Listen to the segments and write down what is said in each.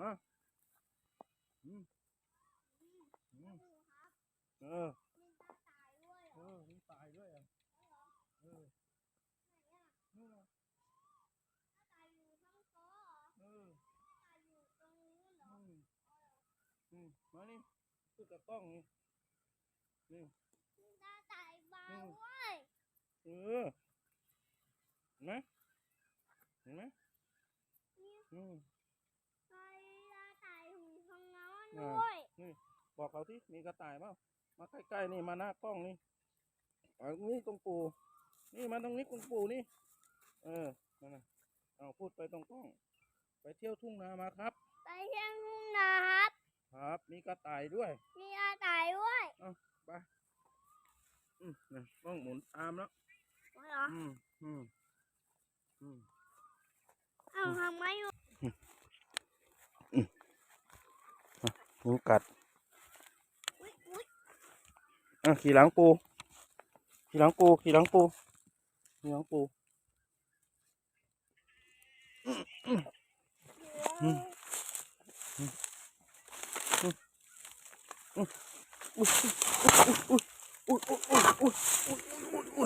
มาอืมอืมเออเออมีตายด้วยอะเออนู่นน่ะเอออืมอืมมานี่พูดกับกล้องนี่นี่เออเห็นไหมเห็นไหมอืม บอกเขาที่มีกระต่ายเปล่ามาใกล้ๆนี่มาหน้ากล้องนี่เอานี่ตรงปูนี่มาตรงนี้ตรงปูนี่ เออนั่นน่ะเอาพูดไปตรงกล้อง ไปเที่ยวทุ่งนามาครับ ไปเที่ยงทุ่งนาครับ ครับ มีกระต่ายด้วย มีอาตายด้วยอืมนะต้องหมุนตามแล้วเหรออืมอืมอืมเอาทำไมอยู่ งูกัดอ่ะขี่หลังปูขี่หลังปูขี่หลังปูขี่หลังปูโอ้ยโอ้ยโอ้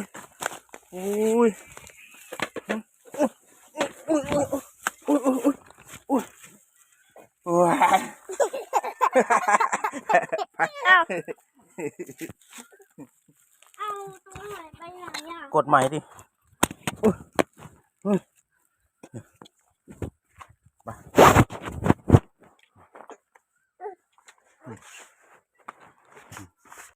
ยโอ้ยโอ้ยโอ้ยโอ้ย เอาตัวไหนไปไหนอ่ะกดใหม่ดิมา